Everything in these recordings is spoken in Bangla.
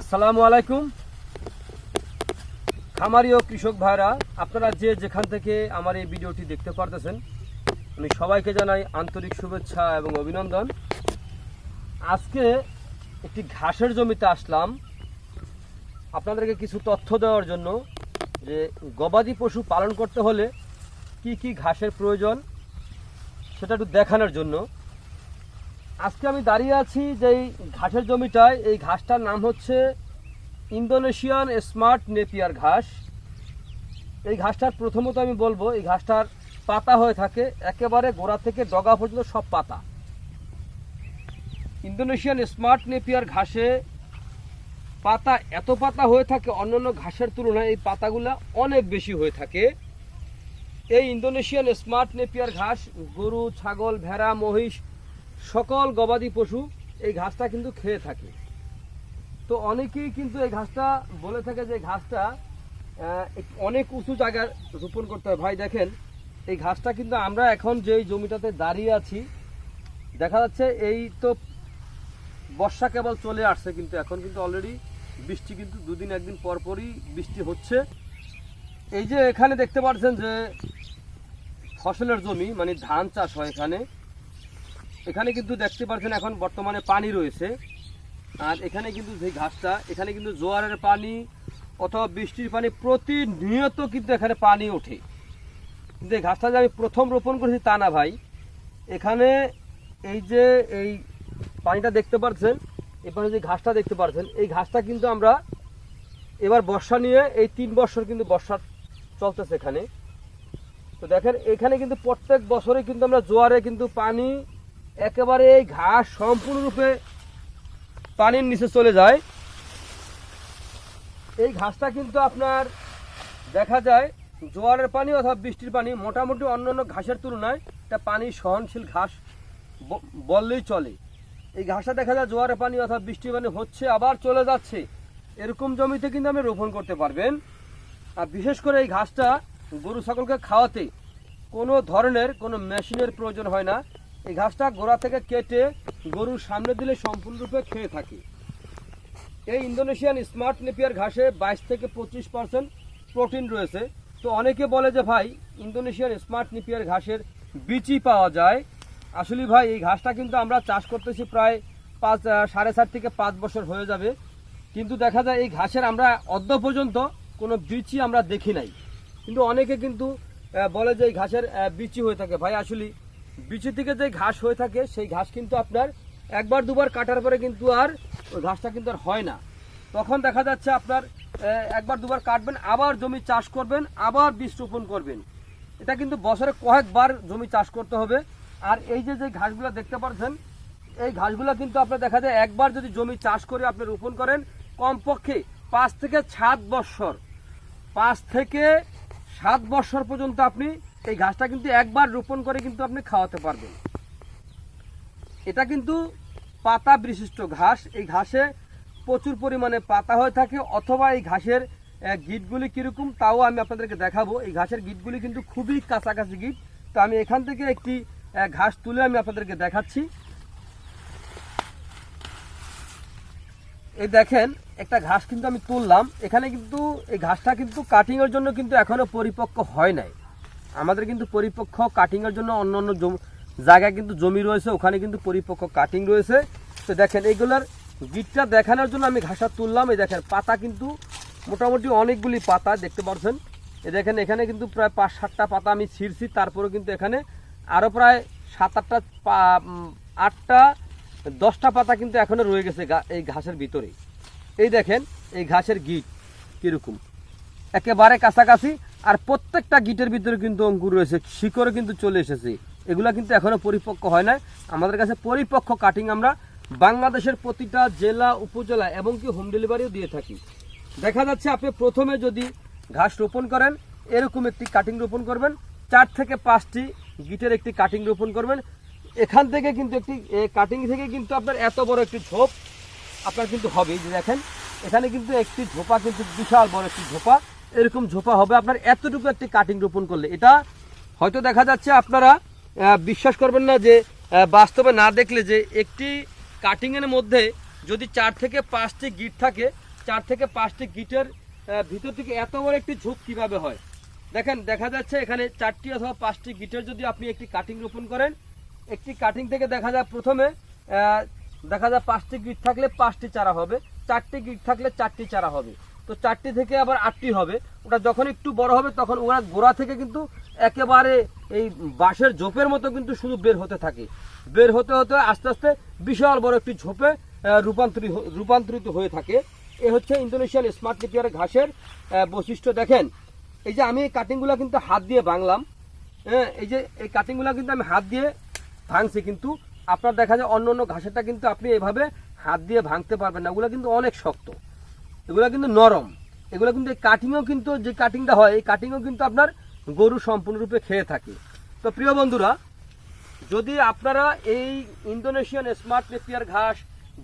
আসসালামু আলাইকুম। খামারি ও কৃষক ভাইরা, আপনারা যে যেখান থেকে আমার এই ভিডিওটি দেখতে পারতেছেন, আমি সবাইকে জানাই আন্তরিক শুভেচ্ছা এবং অভিনন্দন। আজকে একটি ঘাসের জমিতে আসলাম। আপনাদেরকে কিছু তথ্য দেওয়ার জন্য যে গবাদি পশু পালন করতে হলে কি কি ঘাসের প্রয়োজন, সেটা একটু দেখানোর জন্য। আজকে আমি দাঁড়িয়ে আছি যে এই ঘাসের জমিটায়। এই ঘাসটার নাম হচ্ছে ইন্দোনেশিয়ান স্মার্ট নেপিয়ার ঘাস। এই ঘাসটার প্রথমত আমি বলব, এই ঘাসটার পাতা হয়ে থাকে একেবারে গোড়া থেকে ডগা পর্যন্ত সব পাতা। ইন্দোনেশিয়ান স্মার্ট নেপিয়ার ঘাসে পাতা এত পাতা হয়ে থাকে, অন্যান্য ঘাসের তুলনায় এই পাতাগুলা অনেক বেশি হয়ে থাকে। এই ইন্দোনেশিয়ান স্মার্ট নেপিয়ার ঘাস, গরু, ছাগল, ভেড়া, মহিষ সকল গবাদি পশু এই ঘাসটা কিন্তু খেয়ে থাকে। তো অনেকেই কিন্তু এই ঘাসটা বলে থাকে যে ঘাসটা অনেক উঁচু জায়গায় রোপণ করতে হয়। ভাই, দেখেন, এই ঘাসটা কিন্তু আমরা এখন যেই জমিটাতে দাঁড়িয়ে আছি, দেখা যাচ্ছে এই তো বর্ষা কেবল চলে আসছে কিন্তু, এখন কিন্তু অলরেডি বৃষ্টি কিন্তু দুদিন একদিন পরপরই বৃষ্টি হচ্ছে। এই যে এখানে দেখতে পাচ্ছেন যে ফসলের জমি মানে ধান চাষ হয় এখানে। এখানে কিন্তু দেখতে পাচ্ছেন এখন বর্তমানে পানি রয়েছে। আর এখানে কিন্তু যে ঘাসটা, এখানে কিন্তু জোয়ারের পানি অথবা বৃষ্টির পানি প্রতিনিয়ত কিন্তু এখানে পানি ওঠে। কিন্তু এই ঘাসটা যে আমি প্রথম রোপণ করেছি তা না ভাই। এখানে এই যে এই পানিটা দেখতে পাচ্ছেন এবারে যে ঘাসটা দেখতে পাচ্ছেন এই ঘাসটা কিন্তু আমরা এবার বর্ষা নিয়ে এই তিন বছর কিন্তু বর্ষা চলতেছে এখানে। তো দেখেন, এখানে কিন্তু প্রত্যেক বছরে কিন্তু আমরা জোয়ারে কিন্তু পানি একেবারে এই ঘাস সম্পূর্ণরূপে পানির নিচে চলে যায়। এই ঘাসটা কিন্তু আপনার দেখা যায় জোয়ারের পানি অথবা বৃষ্টির পানি, মোটামুটি অন্যান্য ঘাসের তুলনায় এটা পানি সহনশীল ঘাস বললেই চলে। এই ঘাসটা দেখা যায় জোয়ারের পানি অথবা বৃষ্টির পানি হচ্ছে, আবার চলে যাচ্ছে। এরকম জমিতে কিন্তু আপনি রোপণ করতে পারবেন। আর বিশেষ করে এই ঘাসটা গরু ছাগলকে খাওয়াতে কোনো ধরনের কোনো মেশিনের প্রয়োজন হয় না। এই ঘাসটা গোড়া থেকে কেটে গরুর সামনে দিলে সম্পূর্ণরূপে খেয়ে থাকে। এই ইন্দোনেশিয়ান স্মার্ট নেপিয়ার ঘাসে বাইশ থেকে পঁচিশ পার্সেন্ট প্রোটিন রয়েছে। তো অনেকে বলে যে ভাই ইন্দোনেশিয়ার স্মার্ট নেপিয়ার ঘাসের বিচি পাওয়া যায়। আসলে ভাই, এই ঘাসটা কিন্তু আমরা চাষ করতেছি প্রায় পাঁচ সাড়ে চার থেকে পাঁচ বছর হয়ে যাবে। কিন্তু দেখা যায় এই ঘাসের আমরা অদ্য পর্যন্ত কোনো বিচি আমরা দেখি নাই। কিন্তু অনেকে কিন্তু বলে যে এই ঘাসের বিচি হয়ে থাকে। ভাই, আসলে বিচি থেকে যে ঘাস হয়ে থাকে, সেই ঘাস কিন্তু আপনার একবার, দুবার কাটার পরে কিন্তু আর ওই ঘাসটা কিন্তু আর হয় না। তখন দেখা যাচ্ছে আপনার একবার, দুবার কাটবেন, আবার জমি চাষ করবেন, আবার বীজ রোপণ করবেন। এটা কিন্তু বছরে কয়েকবার জমি চাষ করতে হবে। আর এই যে যে ঘাসগুলো দেখতে পাচ্ছেন, এই ঘাসগুলো কিন্তু আপনার দেখা যায় একবার যদি জমি চাষ করে আপনি রোপণ করেন, কমপক্ষে পাঁচ থেকে সাত বৎসর পাঁচ থেকে সাত বৎসর পর্যন্ত আপনি এই ঘাসটা কিন্তু একবার রোপণ করে কিন্তু আপনি খাওয়াতে পারবেন। এটা কিন্তু পাতা বিশিষ্ট ঘাস। এই ঘাসে প্রচুর পরিমাণে পাতা হয়ে থাকে, অথবা এই ঘাসের গিটগুলি কীরকম তাও আমি আপনাদেরকে দেখাবো। এই ঘাসের গিটগুলি কিন্তু খুবই কাছাকাছি গিট। তো আমি এখান থেকে একটি ঘাস তুলে আমি আপনাদেরকে দেখাচ্ছি। এই দেখেন, একটা ঘাস কিন্তু আমি তুললাম। এখানে কিন্তু এই ঘাসটা কিন্তু কাটিংয়ের জন্য কিন্তু এখনও পরিপক্ক হয় নাই। আমাদের কিন্তু পরিপক্ক কাটিংয়ের জন্য অন্য অন্য জায়গায় কিন্তু জমি রয়েছে, ওখানে কিন্তু পরিপক্ক কাটিং রয়েছে। তো দেখেন, এইগুলার গিটটা দেখানোর জন্য আমি ঘাসটা তুললাম। এই দেখেন, পাতা কিন্তু মোটামুটি অনেকগুলি পাতা, দেখতে পাচ্ছেন এই দেখেন, এখানে কিন্তু প্রায় পাঁচ সাতটা পাতা আমি ছিঁড়ছি। তারপরে কিন্তু এখানে আরও প্রায় সাত আটটা আটটা, দশটা পাতা কিন্তু এখনও রয়ে গেছে এই ঘাসের ভিতরে। এই দেখেন, এই ঘাসের গিট কীরকম। একেবারে কাছাকাছি আর প্রত্যেকটা গিটের ভিতরে কিন্তু অঙ্কুর রয়েছে শিকড় কিন্তু চলে এসেছে। এগুলা কিন্তু এখনও পরিপক্ক হয় না আমাদের কাছে পরিপক্ক কাটিং আমরা বাংলাদেশের প্রতিটা জেলা, উপজেলা এবং কি হোম ডেলিভারিও দিয়ে থাকি। দেখা যাচ্ছে আপনি প্রথমে যদি ঘাস রোপণ করেন, এরকম একটি কাটিং রোপণ করবেন, চার থেকে পাঁচটি গিটের একটি কাটিং রোপণ করবেন। এখান থেকে কিন্তু একটি কাটিং থেকে কিন্তু আপনার এত বড় একটি ঝোপ আপনার কিন্তু হবে যে দেখেন, এখানে কিন্তু একটি ঝোপা কিন্তু বিশাল বড় একটি ঝোপা। এরকম ঝোপা হবে। আপনার এতটুকু একটি কাটিং রোপণ করলে। এটা হয়তো দেখা যাচ্ছে আপনারা বিশ্বাস করবেন না যে বাস্তবে না দেখলে যে একটি কাটিংয়ের মধ্যে যদি চার থেকে পাঁচটি গিট থাকে, চার থেকে পাঁচটি গিটের ভিতর থেকে এত বড় একটি ঝোপ কীভাবে হয়? দেখেন, দেখা যাচ্ছে এখানে চারটি অথবা পাঁচটি গিটের যদি আপনি একটি কাটিং রোপণ করেন, একটি কাটিং থেকে দেখা যায় প্রথমে দেখা যায় পাঁচটি গিট থাকলে পাঁচটি চারা হবে, চারটি গিট থাকলে চারটি চারা হবে। তো চারটি থেকে আবার আটটি হবে। ওটা যখন একটু বড় হবে, তখন ওরা গোড়া থেকে কিন্তু একেবারে এই বাঁশের ঝোপের মতো কিন্তু শুধু বের হতে থাকে। বের হতে হতে আস্তে আস্তে বিশাল বড় একটি ঝোপে রূপান্তরিত রূপান্তরিত হয়ে থাকে। এ হচ্ছে ইন্দোনেশিয়ান স্মার্ট লিপিয়ার ঘাসের বৈশিষ্ট্য। দেখেন, এই যে আমি এই কাটিংগুলো কিন্তু হাত দিয়ে ভাঙলাম হ্যাঁ এই যে এই কাটিংগুলো কিন্তু আমি হাত দিয়ে ভাঙছি কিন্তু আপনার দেখা যায় অন্য অন্য ঘাসেরটা কিন্তু আপনি এভাবে হাত দিয়ে ভাঙতে পারবেন না। ওগুলো কিন্তু অনেক শক্ত। এগুলো কিন্তু নরম। এগুলো কিন্তু এই কাটিংও কিন্তু যে কাটিংটা হয়, এই কাটিংও কিন্তু আপনার গরু সম্পূর্ণরূপে খেয়ে থাকে। তো প্রিয় বন্ধুরা, যদি আপনারা এই ইন্দোনেশিয়ান স্মার্ট নেপিয়ার ঘাস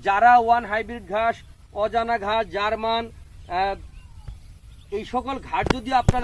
যারা ওয়ান হাইব্রিড ঘাস, অজানা ঘাস, জার্মান এই সকল ঘাট যদি আপনারা